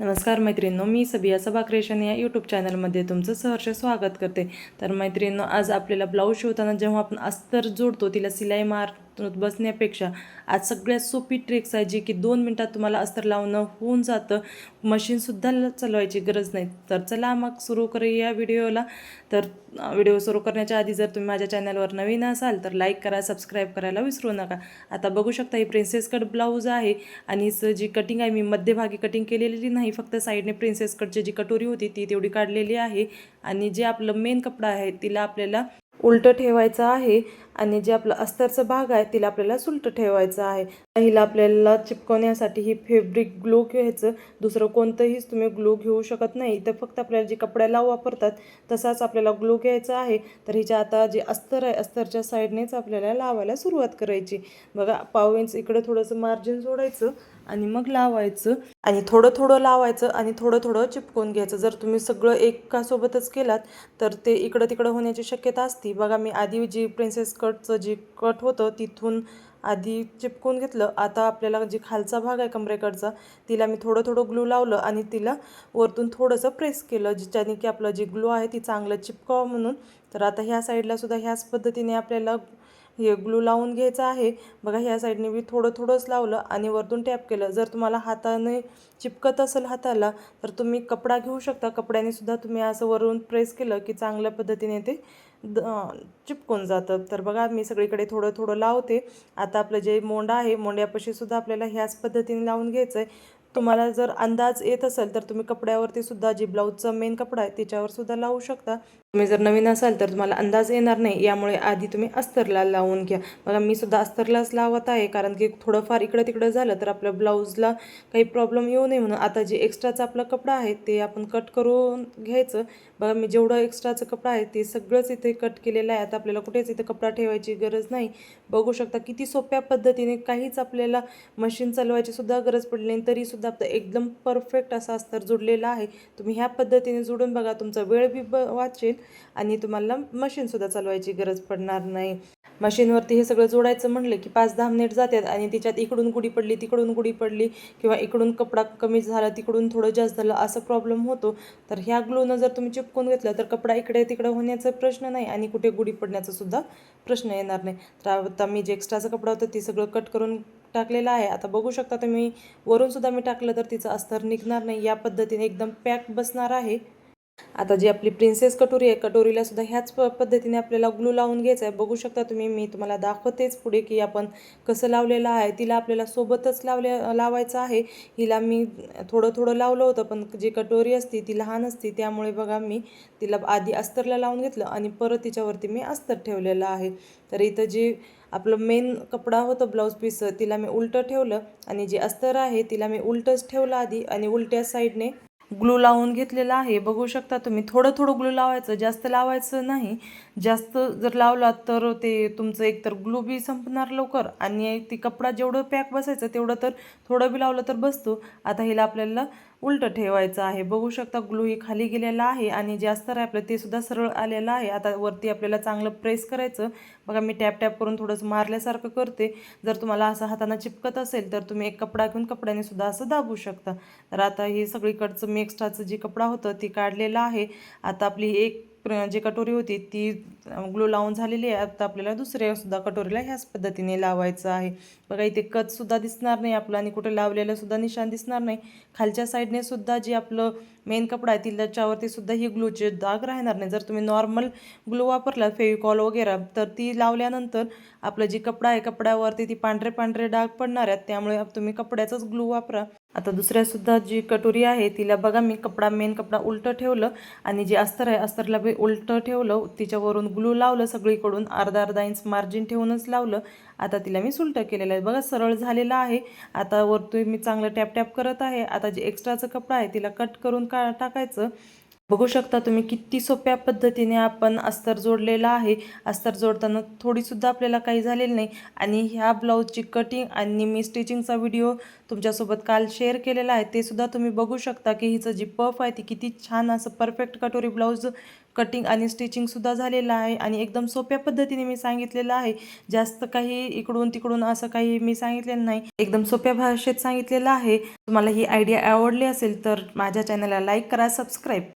नमस्कार मैत्रिणींनो मी सबिया सबा क्रिएशन या यूट्यूब चॅनलमध्ये तुमचं सहर्ष स्वागत करते. तर मैत्रिणींनो आज आपल्याला ब्लाऊज शिवताना जेव्हा आपण अस्तर जोडतो तिला सिलाई मार बसण्यापेक्षा आज सगळ्यात सोपी ट्रिक्स आहे जी की दोन मिनटात तुम्हाला अस्तर लावणं होऊन जातं. मशीनसुद्धा चालवायची गरज नाही. तर चला मग सुरू करूया व्हिडिओला. तर व्हिडिओ सुरू करण्याच्या आधी जर तुम्ही माझ्या चॅनलवर नवीन असाल तर लाईक करा सबस्क्राईब करायला विसरू नका. आता बघू शकता ही प्रिन्सेस कट ब्लाऊज आहे आणि हिचं जी कटिंग आहे मी मध्यभागी कटिंग केलेली नाही. फक्त साईडने प्रिन्सेस कटची जी कटोरी होती ती तेवढी काढलेली आहे. आणि जे आपलं मेन कपडा आहे तिला आपल्याला उलटं ठेवायचं आहे. आणि जे आपलं अस्तरचं भाग आहे तिला आपल्याला सुलटं ठेवायचं आहे. हिला आपल्याला चिपकवण्यासाठी ही फेब्रिक ग्लो घ्यायचं. दुसरं कोणतंहीच तुम्ही ग्लो घेऊ शकत नाही. तर फक्त आपल्याला जे कपड्याला वापरतात तसाच आपल्याला ग्लो घ्यायचा आहे. तर हिच्या आता जे अस्तर आहे अस्तरच्या साईडनेच आपल्याला लावायला सुरुवात करायची. बघा पाव इंच इकडं थोडंसं मार्जिन सोडायचं आणि मग लावायचं. आणि थोडं थोडं लावायचं आणि थोडं थोडं चिपकून घ्यायचं. जर तुम्ही सगळं एकासोबतच केलात तर ते इकडं तिकडं होण्याची शक्यता असती. बघा मी आधी जी प्रिन्सेस कटचं जी कट होतं तिथून आधी चिपकून घेतलं. आता आपल्याला जे खालचा भाग आहे कमरेकडचा तिला मी थोडं थोडं ग्लू लावलं आणि तिला वरतून थोडंसं प्रेस केलं ज्याच्याने की आपलं जे ग्लू आहे ती चांगलं चिपकावं म्हणून. तर आता ह्या साईडला सुद्धा ह्याच पद्धतीने आपल्याला हे ग्लू लावून घ्यायचं आहे. बघा ह्या साईडने मी थोडं थोडंच लावलं आणि वरतून टॅप केलं. जर तुम्हाला हाताने चिपकत असेल हाताला तर तुम्ही कपडा घेऊ शकता. कपड्याने सुद्धा तुम्ही असं वरून प्रेस केलं की चांगल्या पद्धतीने ते द चिपकून जातं. तर बघा मी सगळीकडे थोडं थोडं लावते. आता आपलं जे मोंडा आहे मोंड्यापाशी सुद्धा आपल्याला ह्याच पद्धतीने लावून घ्यायचं आहे तुम्हाला जर अंदाज येत असेल तर तुम्ही कपड्यावरती सुद्धा जी ब्लाऊजचा मेन कपडा आहे त्याच्यावर सुद्धा लावू शकता. तुम्ही जर नवीन असाल तर तुम्हाला अंदाज येणार नाही. यामुळे आधी तुम्ही अस्तरला लावून घ्या. बघा मी सुद्धा अस्तरलाच लावत आहे. कारण की थोडंफार इकडं तिकडं झालं तर आपल्या ब्लाऊजला काही प्रॉब्लेम येऊ नये म्हणून आता जे एक्स्ट्राचा आपला कपडा आहे ते आपण कट करून घ्यायचं. बघा मी जेवढं एक्स्ट्राचं कपडा आहे ते सगळंच इथे कट केलेलं आहे. आता आपल्याला कुठेच इथे कपडा ठेवायची गरज नाही. बघू शकता किती सोप्या पद्धतीने काहीच आपल्याला मशीन चालवायची सुद्धा गरज पडली नाही. तरीसुद्धा आपलं एकदम परफेक्ट असा अस्तर जुडलेला आहे. तुम्ही ह्या पद्धतीने जुडून बघा. तुमचा वेळ बी ब वाचेल. आणि तुम्हाला मशीनसुद्धा चालवायची गरज पडणार नाही. मशीनवरती हे सगळं जोडायचं म्हणलं की पाच दहा मिनिट जातात आणि तिच्यात इकडून गुडी पडली तिकडून गुडी पडली किंवा इकडून कपडा कमी झाला तिकडून थोडं जास्त झालं असं प्रॉब्लेम होतो. तर ह्या ग्लूनं जर तुम्ही चिपकून घेतलं तर कपडा इकडे तिकडे होण्याचा प्रश्न नाही आणि कुठे गुडी पडण्याचा सुद्धा प्रश्न येणार नाही. तर आता मी जे एक्स्ट्राचा कपडा होतं ते सगळं कट करून टाकलेलं आहे. आता बघू शकता तुम्ही वरून सुद्धा मी टाकलं तर तिचं अस्तर निघणार नाही. या पद्धतीने एकदम पॅक बसणार आहे. आता जी आपली प्रिन्सेस कटोरी आहे कटोरीला सुद्धा ह्याच प पद्धतीने आपल्याला ग्लू लावून घ्यायचं आहे बघू शकता तुम्ही मी तुम्हाला दाखवतेच पुढे की आपण कसं लावलेलं आहे. तिला आपल्याला सोबतच लावले लावायचं आहे. हिला मी थोडं थोडं लावलं होतं पण जी कटोरी असती ती लहान असती त्यामुळे बघा मी तिला आधी अस्तरला लावून घेतलं आणि परत तिच्यावरती मी अस्तर ठेवलेलं आहे. तर इथं जी आपलं मेन कपडा होतं ब्लाऊज पीस तिला मी उलटं ठेवलं आणि जे अस्तर आहे तिला मी उलटंच ठेवलं आधी आणि उलट्या साईडने ग्लू लावून घेतलेला आहे. बघू शकता तुम्ही थोडं थोडं ग्लू लावायचं जास्त लावायचं नाही. जास्त जर लावलात तर ते तुमचं एकतर ग्लू बी संपणार लवकर आणि ती कपडा जेवढं पॅक बसायचं तेवढं तर थोडं बी लावलं तर बसतो. आता हिला आपल्याला उलटं ठेवायचं आहे. बघू शकता ग्लू ही खाली गेलेला आहे आणि जे अस्तर आहे आपलं ते सुद्धा सरळ आलेलं आहे. आता वरती आपल्याला चांगलं प्रेस करायचं. बघा मी टॅप टॅप करून थोडंसं मारल्यासारखं करते. जर तुम्हाला असं हाताने चिपकत असेल तर तुम्ही एक कपडा घेऊन कपड्याने सुद्धा असं दाबू शकता. तर आता ही सगळीकडचं मी एक्स्ट्राचं जे कपडा होतं ती काढलेलं आहे. आता आपली एक जी कटोरी होती ती ग्लो लावून झालेली आहे. आता आपल्याला दुसऱ्यासुद्धा कटोरीला ह्याच पद्धतीने लावायचं आहे. बघा इथे कचसुद्धा दिसणार नाही आपलं आणि कुठे लावलेलंसुद्धा निशान निशाण दिसणार नाही. खालच्या साईडने सुद्धा जे आपलं मेन कपडा आहे ती त्याच्यावरती सुद्धा ही ग्लूचे दाग राहणार नाही. जर तुम्ही नॉर्मल ग्लू वापरला फेविकॉल वगैरे तर ती लावल्यानंतर आपलं जी कपडा आहे कपड्यावरती ती पांढरे पांढरे डाग पडणार आहेत. त्यामुळे तुम्ही कपड्याचाच ग्लू वापरा. आता दुसऱ्यासुद्धा जी कटोरी आहे तिला बघा मी कपडा मेन कपडा उलटं ठेवलं आणि जे अस्तर आहे अस्तरला बी उलटं ठेवलं. तिच्यावरून ग्लू लावलं सगळीकडून अर्धा अर्धा इंच मार्जिन ठेवूनच लावलं. आता तिला मी सुलटं केलेलं आहे. बघा सरळ झालेलं आहे. आता वरतून मी चांगलं टॅप टॅप करत आहे. आता जे एक्स्ट्राचं कपडा आहे तिला कट करून का टाकायचं? बघू शकता तुम्ही किती सोप्या पद्धतीने आपण अस्तर जोडलेला आहे. अस्तर जोडताना थोडीसुद्धा आपल्याला काही झालेलं नाही. आणि ह्या ब्लाऊजची कटिंग आणि मी स्टिचिंगचा व्हिडिओ तुमच्यासोबत काल शेअर केलेला आहे. ते सुद्धा तुम्ही बघू शकता की हिचं जी पफ आहे ती किती छान असं परफेक्ट कटोरी ब्लाऊज कटिंग आणि स्टिचिंगसुद्धा झालेलं आहे. आणि एकदम सोप्या पद्धतीने मी सांगितलेलं आहे. जास्त काही इकडून तिकडून असं काही मी सांगितलेलं नाही. एकदम सोप्या भाषेत सांगितलेलं आहे. तुम्हाला ही आयडिया आवडली असेल तर माझ्या चॅनलला लाईक करा सबस्क्राईब